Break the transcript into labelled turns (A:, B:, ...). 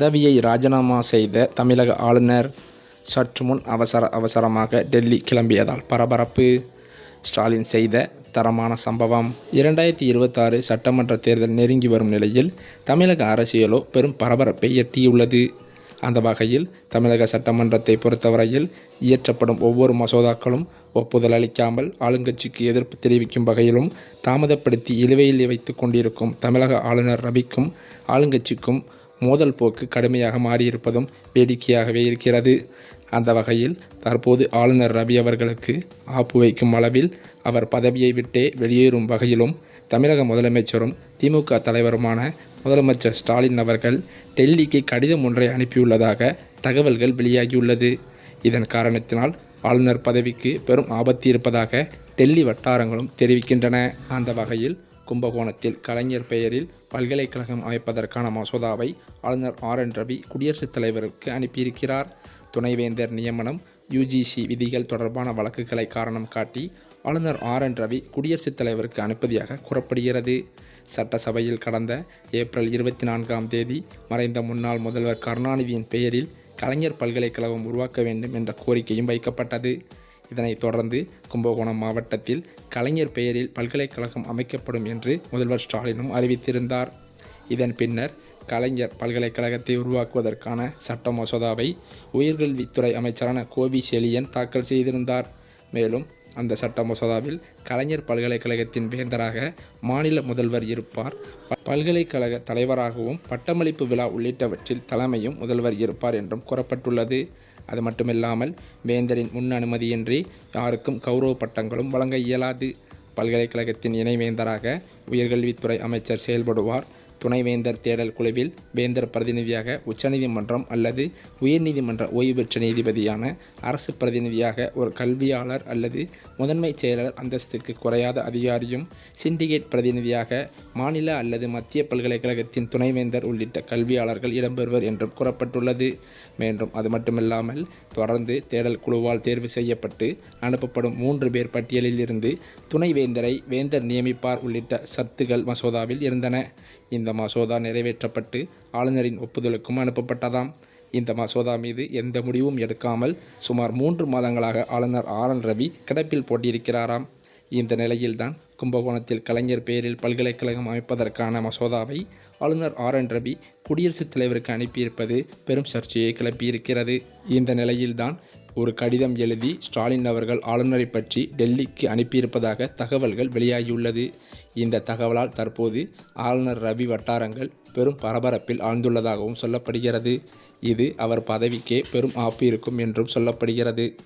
A: பதவியை ராஜினாமா செய்த தமிழக ஆளுநர் சற்று முன் அவசர அவசரமாக டெல்லி கிளம்பியதால் பரபரப்பு. ஸ்டாலின் செய்த தரமான சம்பவம். இரண்டாயிரத்தி இருபத்தாறு சட்டமன்ற தேர்தல் நெருங்கி வரும் நிலையில் தமிழக அரசியலோ பெரும் பரபரப்பை எட்டியுள்ளது. அந்த வகையில் தமிழக சட்டமன்றத்தை பொறுத்தவரையில் இயற்றப்படும் ஒவ்வொரு மசோதாக்களும் ஒப்புதல் அளிக்காமல் ஆளுங்கட்சிக்கு எதிர்ப்பு தெரிவிக்கும் வகையிலும் தாமதப்படுத்தி இழுவையில் வைத்து கொண்டிருக்கும் தமிழக ஆளுநர் ரவிக்கும் ஆளுங்கட்சிக்கும் மோதல் போக்கு கடுமையாக மாறியிருப்பதும் வேடிக்கையாகவே இருக்கிறது. அந்த வகையில் தற்போது ஆளுநர் ரவி அவர்களுக்கு ஆப்பு வைக்கும் அளவில் அவர் பதவியை விட்டே வெளியேறும் வகையிலும் தமிழக முதலமைச்சரும் திமுக தலைவருமான முதலமைச்சர் ஸ்டாலின் அவர்கள் டெல்லிக்கு கடிதம் ஒன்றை அனுப்பியுள்ளதாக தகவல்கள் வெளியாகியுள்ளது. இதன் காரணத்தினால் ஆளுநர் பதவிக்கு பெரும் ஆபத்து இருப்பதாக டெல்லி வட்டாரங்களும் தெரிவிக்கின்றன. அந்த வகையில் கும்பகோணத்தில் கலைஞர் பெயரில் பல்கலைக்கழகம் அமைப்பதற்கான மசோதாவை ஆளுநர் ஆர் என் ரவி குடியரசுத் தலைவருக்கு அனுப்பியிருக்கிறார். துணைவேந்தர் நியமனம் யுஜிசி விதிகள் தொடர்பான வழக்குகளை காரணம் காட்டி ஆளுநர் ஆர் என் ரவி குடியரசுத் தலைவருக்கு அனுப்பதியாக கூறப்படுகிறது. சட்டசபையில் கடந்த ஏப்ரல் இருபத்தி நான்காம் தேதி மறைந்த முன்னாள் முதல்வர் கருணாநிதியின் பெயரில் கலைஞர் பல்கலைக்கழகம் உருவாக்க வேண்டும் என்ற கோரிக்கையும் வைக்கப்பட்டது. இதனைத் தொடர்ந்து கும்பகோணம் மாவட்டத்தில் கலைஞர் பெயரில் பல்கலைக்கழகம் அமைக்கப்படும் என்று முதல்வர் ஸ்டாலினும் அறிவித்திருந்தார். இதன் பின்னர் கலைஞர் பல்கலைக்கழகத்தை உருவாக்குவதற்கான சட்ட மசோதாவை உயர்கல்வித்துறை அமைச்சரான கோபி செலியன் தாக்கல் செய்திருந்தார். மேலும் அந்த சட்ட மசோதாவில் கலைஞர் பல்கலைக்கழகத்தின் வேந்தராக மாநில முதல்வர் இருப்பார். பல்கலைக்கழக தலைவராகவும் பட்டமளிப்பு விழா உள்ளிட்டவற்றில் தலைமையும் முதல்வர் இருப்பார் என்றும் கூறப்பட்டுள்ளது. அது மட்டுமில்லாமல் வேந்தரின் முன் அனுமதியின்றி யாருக்கும் கௌரவ பட்டங்களும் வழங்க இயலாது. பல்கலைக்கழகத்தின் இணைவேந்தராக உயர்கல்வித்துறை அமைச்சர் செயல்படுவார். துணைவேந்தர் தேடல் குழுவில் வேந்தர் பிரதிநிதியாக உச்சநீதிமன்றம் அல்லது உயர்நீதிமன்ற ஓய்வு பெற்ற நீதிபதியான அரசு பிரதிநிதியாக ஒரு கல்வியாளர் அல்லது முதன்மைச் செயலர் அந்தஸ்துக்கு குறையாத அதிகாரியும் சிண்டிகேட் பிரதிநிதியாக மாநில அல்லது மத்திய பல்கலைக்கழகத்தின் துணைவேந்தர் உள்ளிட்ட கல்வியாளர்கள் இடம்பெறுவர் என்றும் கூறப்பட்டுள்ளது. மேலும் அது மட்டுமில்லாமல் தொடர்ந்து தேடல் குழுவால் தேர்வு செய்யப்பட்டு அனுப்பப்படும் மூன்று பேர் பட்டியலில் இருந்து துணைவேந்தரை வேந்தர் நியமிப்பார் உள்ளிட்ட சத்துகள் மசோதாவில் இருந்தன. இந்த மசோதா நிறைவேற்றப்பட்டு ஆளுநரின் ஒப்புதலுக்கும் அனுப்பப்பட்டதாம். இந்த மசோதா மீது எந்த முடிவும் எடுக்காமல் சுமார் மூன்று மாதங்களாக ஆளுநர் ஆர் என் ரவி கிடப்பில் போட்டியிருக்கிறாராம். இந்த நிலையில்தான் கும்பகோணத்தில் கலைஞர் பெயரில் பல்கலைக்கழகம் அமைப்பதற்கான மசோதாவை ஆளுநர் ஆர் என் ரவி குடியரசுத் தலைவருக்கு அனுப்பியிருப்பது பெரும் சர்ச்சையை கிளப்பியிருக்கிறது. இந்த நிலையில்தான் ஒரு கடிதம் எழுதி ஸ்டாலின் அவர்கள் ஆளுநரை பற்றி டெல்லிக்கு அனுப்பியிருப்பதாக தகவல்கள் வெளியாகியுள்ளது. இந்த தகவலால் தற்போது ஆளுநர் ரவி வட்டாரங்கள் பெரும் பரபரப்பில் ஆழ்ந்துள்ளதாகவும் சொல்லப்படுகிறது. இது அவர் பதவிக்கே பெரும் ஆப்பு இருக்கும் என்றும் சொல்லப்படுகிறது.